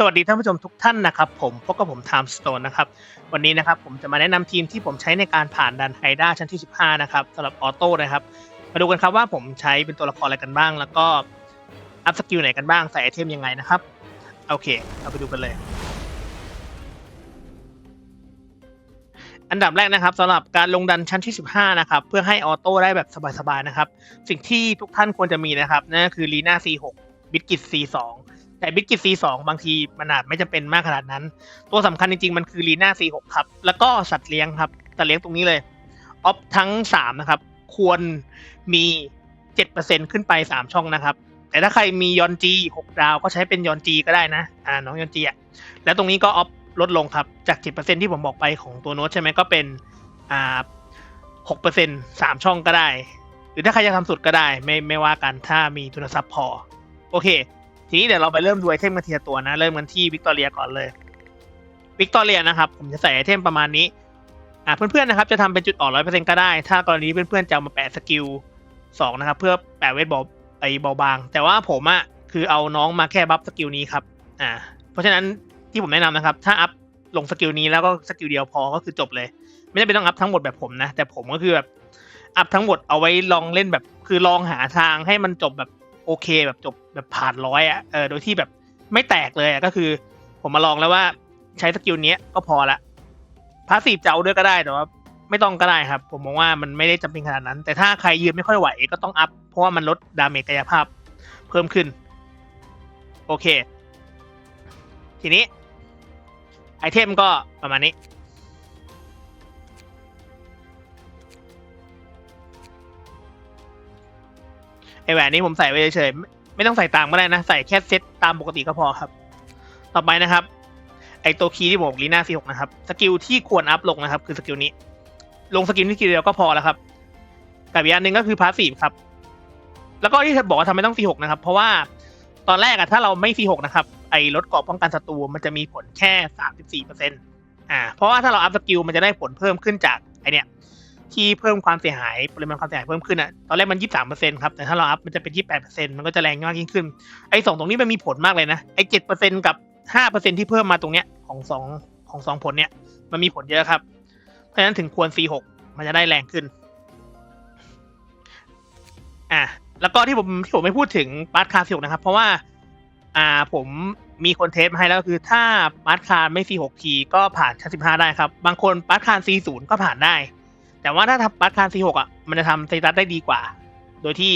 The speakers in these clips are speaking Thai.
สวัสดีท่านผู้ชมทุกท่านนะครับผมพบกับผมไทม์สโตนนะครับวันนี้นะครับผมจะมาแนะนำทีมที่ผมใช้ในการผ่านดันไฮด้าชั้นที่ 15 นะครับสำหรับออโต้นะครับ มาดูกันครับว่าผมใช้เป็นตัวละครอะไรกันบ้าง แล้วก็อัพสกิลไหนกันบ้างใส่ไอเทมยังไงนะครับโอเค เราไปดูกันเลย อันดับแรกนะครับสำหรับการลงดันชั้นที่ 15 นะครับ เพื่อให้ออโต้ได้แบบสบายๆนะครับ สิ่งที่ทุกท่านควรจะมีนะครับนั่นคือลีน่า C6 บิ k กิต C2 แต่บิ k กิต C2 บางทีมันอาจไม่จำเป็นมากขนาดนั้น ตัวสำคัญจริงๆ มันคือลีน่า C6 ครับ แล้วก็สัตว์เลี้ยงครับ สัตว์เลี้ยงตรงนี้เลย ออฟทั้ง 3 นะครับ ควรมี 7%ขึ้นไป 3 ช่องนะครับ แต่ถ้าใครมียอนจี6ดาวก็ใช้เป็นยอนจีก็ได้นะ อ่า น้องยอนจีอะ แล้วตรงนี้ก็ออฟลดลงครับ จาก 7%ที่ผมบอกไปของตัวโน้ตใช่ไหมก็เป็น อ่า6% 3 ช่องก็ได้ หรือถ้าใครจะทำสุดก็ได้ ไม่ไม่ว่ากันถ้ามีทุนทรัพย์พอ โอเค ทีนี้เดี๋ยวเราไปเริ่มดูไอเทมกันทีละตัวนะ เริ่มกันที่วิกตอเรียก่อนเลยวิกตอเรียนะครับผมจะใส่ไอเทมประมาณนี้อ่าเพื่อนๆนะครับจะทำเป็นจุดอ่อนร้อยเปอร์เซ็นต์ก็ได้ ถ้ากรณีเพื่อนๆจะามาแปะสกิลสองนะครับ เพื่อแปะเวทบอลไอเบาบาง แต่ว่าผมอะคือเอาน้องมาแค่บัฟสกิลนี้ครับอ่าเพราะฉะนั้นที่ผมแนะนำนะครับ ถ้าอัพลงสกิลนี้แล้วก็สกิลเดียวพอก็คือจบเลย ไม่จำเป็นต้องอัพทั้งหมดแบบผมนะ แต่ผมก็คือแบบอัพทั้งหมดเอาไว้ลองเล่นแบบคือลองหาทางให้มันจบแบบ โอเคแบบจบแบบผ่านร้อยอะเออโดยที่แบบไม่แตกเลยอะก็คือ ผมมาลองแล้วว่าใช้สกิลนี้ก็พอละพาสซีฟจะเอาด้วยก็ได้แต่ว่าไม่ต้องก็ได้ครับ ผมมองว่ามันไม่ได้จำเป็นขนาดนั้น แต่ถ้าใครยืนไม่ค่อยไหวก็ต้องอัพ เพราะว่ามันลดดาเมจกายภาพเพิ่มขึ้น โอเค ทีนี้ ไอเทมก็ประมาณนี้ แหวนนี้ผมใส่ไว้เฉยๆไม่ต้องใส่ตามก็ได้นะ ใส่แค่เซตตามปกติก็พอครับ ต่อไปนะครับ ไอตัวคีย์ที่ผมลีน่า C6 นะครับ สกิลที่ควรอัพลงนะครับ คือสกิลนี้ ลงสกิลที่กิลเดียวก็พอแล้วครับ กับอีกอันหนึ่งก็คือพาสซีฟครับ แล้วก็ที่เธอบอกว่าทำไมต้อง C6 นะครับ เพราะว่าตอนแรกอะถ้าเราไม่ C6 นะครับ ไอลดเกราะป้องกันศัตรูมันจะมีผลแค่34%อ่า เพราะว่าถ้าเราอัพสกิลมันจะได้ผลเพิ่มขึ้นจากไอเนี้ย ที่เพิ่มความเสียหายปริมาณความเสียหายเพิ่มขึ้นอะตอนแรกมัน23%ครับแต่ถ้าเราอัพมันจะเป็น28%มันก็จะแรงมากยิ่งขึ้นไอ้สองตรงนี้มันมีผลมากเลยนะไอ้7%กับ5%ที่เพิ่มมาตรงเนี้ยของสองของสองผลเนี้ยมันมีผลเยอะครับ เพราะฉะนั้นถึงควร C6 มันจะได้แรงขึ้นอะแล้วก็ที่ผมที่ผมไม่พูดถึงบาร์คาร์16นะครับ เพราะว่าอ่าผมมีคนเทสมาให้แล้วคือถ้าบาร์คาร์ไม่ C6 ทีก็ผ่านชั้น15 ได้ครับ บางคนบาร์คาร์ C0 ก็ผ่านได้ แต่ว่าถ้าทำบาร์คาร์ C6 อะมันจะทำสเตตัสได้ดีกว่า โดยที่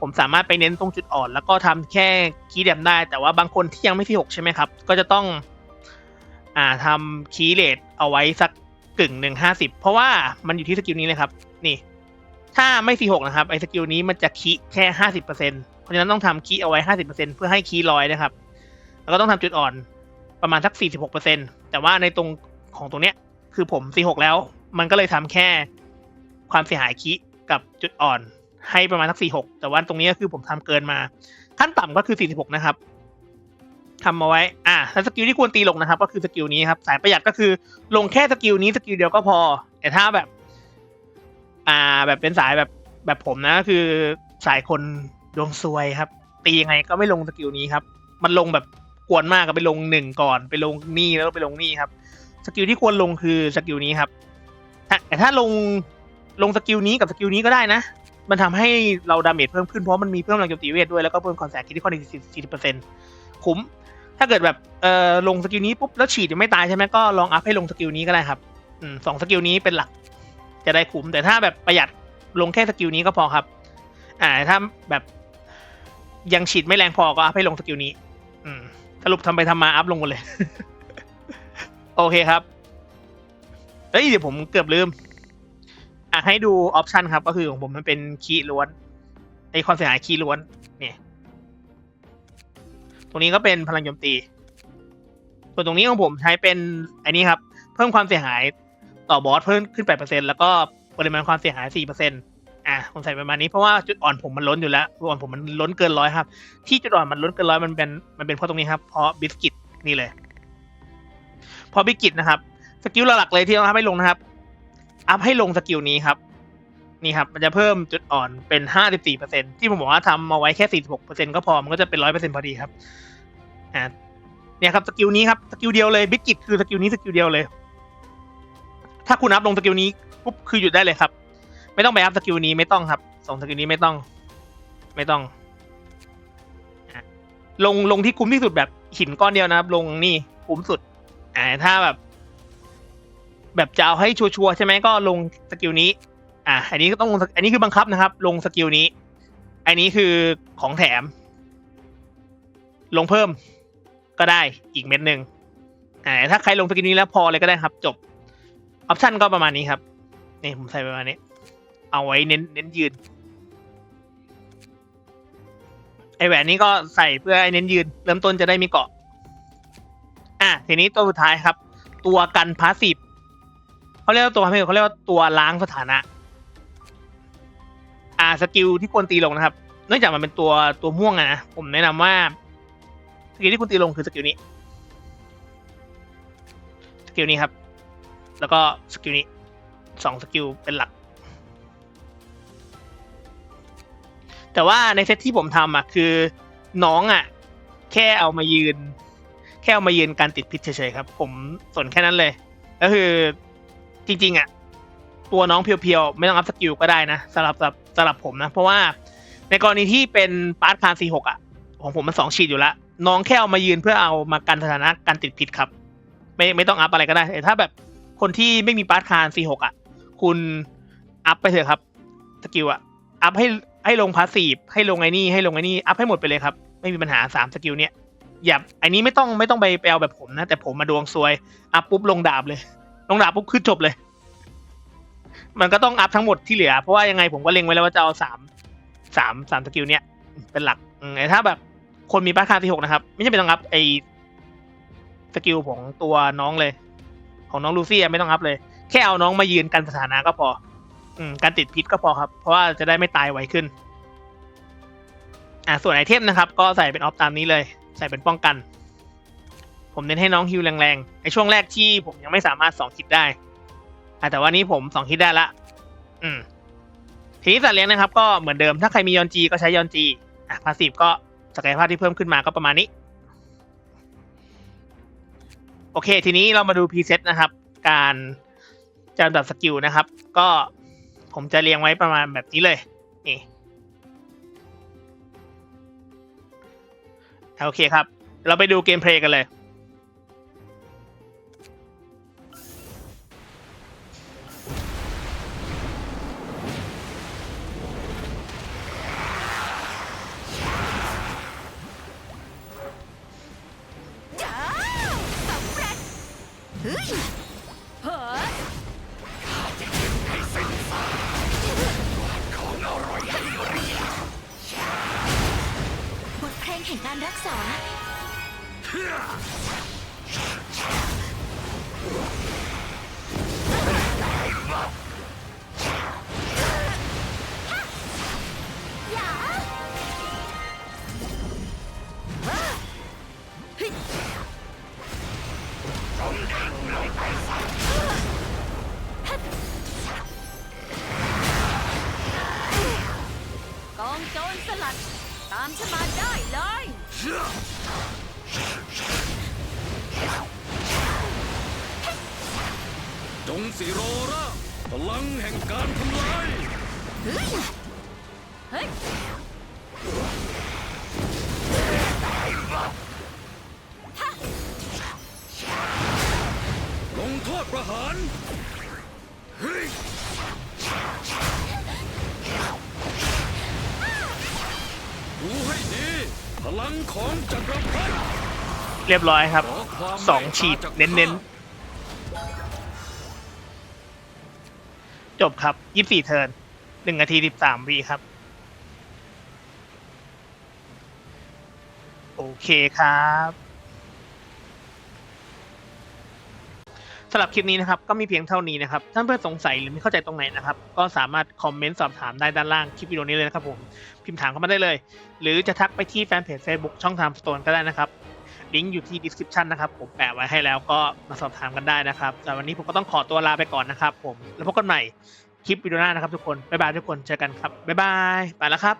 ผมสามารถไปเน้นตรงจุดอ่อน แล้วก็ทำแค่คีย์เดมได้ แต่ว่าบางคนที่ยังไม่ C6 ใช่ไหมครับ ก็จะต้องอ่าทำคีย์เลทเอาไว้สักกึ่งหนึ่งห้าสิบเพราะว่ามันอยู่ที่สกิลนี้เลยครับ นี่ ถ้าไม่ C6 นะครับไอ้สกิลนี้มันจะคีย์แค่ห้าสิบเปอร์เซ็นเพราะฉะนั้นต้องทำคีย์เอาไว้ห้าสิบเปอร์เซ็นเพื่อให้คีย์ลอยนะครับ แล้วก็ต้องทำจุดอ่อนประมาณสักสี่สิบหกเปอร์เซ็นแต่ว่าในตรงของตรงเนี้ยคือผม C6 แล้ว มันก็เลยทำแค่ความเสียหายคีกับจุดอ่อนให้ประมาณสักสี่หกแต่ว่าตรงนี้ก็คือผมทำเกินมา ขั้นต่ำก็คือสี่สิบหกนะครับทำมาไว้ อ่าแล้วสกิลที่ควรตีลงนะครับ ก็คือสกิลนี้ครับ สายประหยัดก็คือลงแค่สกิลนี้สกิลเดียวก็พอ แต่ถ้าแบบ อ่า แบบเป็นสายแบบแบบผมนะก็คือสายคนดวงซวยครับ ตียังไงก็ไม่ลงสกิลนี้ครับ มันลงแบบกวนมากก็ไปลงหนึ่งก่อน ไปลงนี่แล้วไปลงนี่ครับ สกิลที่ควรลงคือสกิลนี้ครับ แต่ถ้าลงลงสกิลนี้กับสกิลนี้ก็ได้นะ มันทำให้เราดาเมจเพิ่มขึ้นเพราะมันมีเพิ่มแรงโจมตีเวทด้วยแล้วก็เพิ่มคอนแสคิดที่ข้อดีสี่สิบเปอร์เซ็นต์คุ้ม ถ้าเกิดแบบเอ่อลงสกิลนี้ปุ๊บแล้วฉีดยังไม่ตายใช่ไหมก็ลองอัพให้ลงสกิลนี้ก็ได้ครับอืมสองสกิลนี้เป็นหลัก จะได้คุ้ม แต่ถ้าแบบประหยัดลงแค่สกิลนี้ก็พอครับ อ่าถ้าแบบยังฉีดไม่แรงพอก็อัพให้ลงสกิลนี้ อืมสรุปทำไปทำมาอัพลงหมดเลย โอเคครับ เอ้ยเดี๋ยวผมเกือบลืม อะให้ดูออปชันครับ ก็คือของผมมันเป็นคีย์ล้วนไอความเสียหายคีย์ล้วน เนี่ย ตรงนี้ก็เป็นพลังโจมตี ส่วนตรงนี้ของผมใช้เป็นไอ้นี้ครับ เพิ่มความเสียหายต่อบอสเพิ่มขึ้น8%แล้วก็ปริมาณความเสียหาย4%อะผมใส่ประมาณนี้เพราะว่าจุดอ่อนผมมันล้นอยู่แล้วจุดอ่อนผมมันล้นเกินร้อยครับ ที่จุดอ่อนมันล้นเกินร้อยมันเป็นมันเป็นเพราะตรงนี้ครับ เพราะบิสกิตนี่เลยพอบิสกิตนะครับ สกิลหลักๆเลยที่เราทำให้ลงนะครับ อัพให้ลงสกิลนี้ครับ นี่ครับ มันจะเพิ่มจุดอ่อนเป็น54%ที่ผมบอกว่าทำมาไว้แค่46%ก็พอ มันก็จะเป็น100%พอดีครับ อ่า เนี่ยครับสกิลนี้ครับ สกิลเดียวเลยบิ๊กกิตคือสกิลนี้สกิลเดียวเลย ถ้าคุณอัพลงสกิลนี้ปุ๊บคือหยุดได้เลยครับ ไม่ต้องไปอัพสกิลนี้ไม่ต้องครับสองสกิลนี้ไม่ต้อง ไม่ต้อง ลงลงที่คุ้มที่สุดแบบหินก้อนเดียวนะครับ ลงนี่คุ้มสุดอ่าถ้าแบบ แบบจะเอาให้ชัวร์ใช่ไหมก็ลงสกิลนี้ อ่าอันนี้ก็ต้องลงสกอันนี้คือบังคับนะครับ ลงสกิลนี้ อันนี้คือของแถม ลงเพิ่มก็ได้อีกเม็ดหนึ่งอ่าถ้าใครลงสกิลนี้แล้วพอเลยก็ได้ครับ จบออปชันก็ประมาณนี้ครับนี่ผมใส่ประมาณนี้ เอาไว้เน้นเน้นยืนไอแหวนนี้ก็ใส่เพื่อให้เน้นยืน เริ่มต้นจะได้มีเกาะ อะทีนี้ตัวสุดท้ายครับ ตัวกันพาสซีฟ เขาเรียกว่าตัวพาสซีฟเขาเรียกว่าตัวล้างสถานะ อ่าสกิลที่ควรตีลงนะครับ เนื่องจากมันเป็นตัวตัวม่วงอะนะผมแนะนำว่าสกิลที่คุณตีลงคือสกิลนี้สกิลนี้ครับ แล้วก็สกิลนี้สองสกิลเป็นหลัก แต่ว่าในเซตที่ผมทำอะคือน้องอะ แค่เอามายืน แค่เอามายืนการติดพิษเฉยๆครับ ผมสนแค่นั้นเลย ก็คือ จริงๆอะตัวน้องเพียวๆไม่ต้องอัพสกิลก็ได้นะสำหรับสำหรับสลับผมนะ เพราะว่าในกรณีที่เป็นปาร์ตคาร์ซีหกอะของผมมันสองฉีดอยู่ล้วน้องแค่เอามายืนเพื่อเอามากันสถานะการติดพิษครับ ไม่ไม่ต้องอัพอะไรก็ได้แต่ถ้าแบบคนที่ไม่มีปาร์ตคาร์ซีหกอะ คุณอัพไปเถอะครับสกิลอะอัพให้ให้ลงพาสซีฟให้ลงไอ้นี่ให้ลงไอ้นี่อัพให้หมดไปเลยครับไม่มีปัญหาสามสกิลเนี้ยอย่าอันนี้ไม่ต้องไม่ต้องไปไปเอาแบบผมนะ แต่ผมมาดวงซวยอัพปุ๊บลงดาบเลย ลงดาบปุ๊บคือจบเลย มันก็ต้องอัพทั้งหมดที่เหลือ เพราะว่ายังไงผมก็เล็งไว้แล้วว่าจะเอาสามสามสามสกิลเนี้ยเป็นหลักอืมแต่ถ้าแบบคนมีปาร์ตคารที่หกนะครับ ไม่จำเป็นต้องอัพไอสกิลของตัวน้องเลย ของน้องลูซี่ไม่ต้องอัพเลย แค่เอาน้องมายืนกันสถานะก็พอ อืมการติดพิษก็พอครับ เพราะว่าจะได้ไม่ตายไวขึ้น อ่าส่วนไอเทมนะครับ ก็ใส่เป็นออฟตามนี้เลย ใส่เป็นป้องกัน ผมเน้นให้น้องฮิวแรงๆในช่วงแรกที่ผมยังไม่สามารถสองคิดได้อ่าแต่ว่านี้ผมสองคิดได้ละ อืม ทีนี้สัตว์เลี้ยงนะครับ ก็เหมือนเดิมถ้าใครมียอนจีก็ใช้ยอนจีอะพาสีฟก็ศักยภาพที่เพิ่มขึ้นมาก็ประมาณนี้ โอเค ทีนี้เรามาดูพรีเซตนะครับ การจัดลำดับสกิลนะครับ ก็ผมจะเรียงไว้ประมาณแบบนี้เลย นี่โอเคครับ เราไปดูเกมเพลย์กันเลย ห่งการรักษา อย่าเฮ้ยกองโจรสลัด ตามฉันมาได้เลย จงสิโรราพลังแห่งการทำลาย เฮ้ย ของจักรพรรดิเรียบร้อยครับ สองฉีดเน้นๆ จบครับยี่สี่เทิร์นหนึ่งนาทีสิบสามวีครับ โอเคครับ สำหรับคลิปนี้นะครับก็มีเพียงเท่านี้นะครับท่านเพื่อนสงสัยหรือไม่เข้าใจตรงไหนนะครับก็สามารถคอมเมนต์สอบถามได้ด้านล่างคลิปวิดีโอนี้เลยนะครับผมพิมพ์ถามเข้ามาได้เลย หรือจะทักไปที่แฟนเพจ Facebook ช่องทางสโตนก็ได้นะครับลิงก์อยู่ที่ description นะครับผมแปะไว้ให้แล้วก็มาสอบถามกันได้นะครับแต่วันนี้ผมก็ต้องขอตัวลาไปก่อนนะครับ ผมแล้วพบกันใหม่คลิปวิดีโอหน้านะครับทุกคนบ๊ายบายทุกคนเจอกันครับบ๊ายบายไปแล้วครับ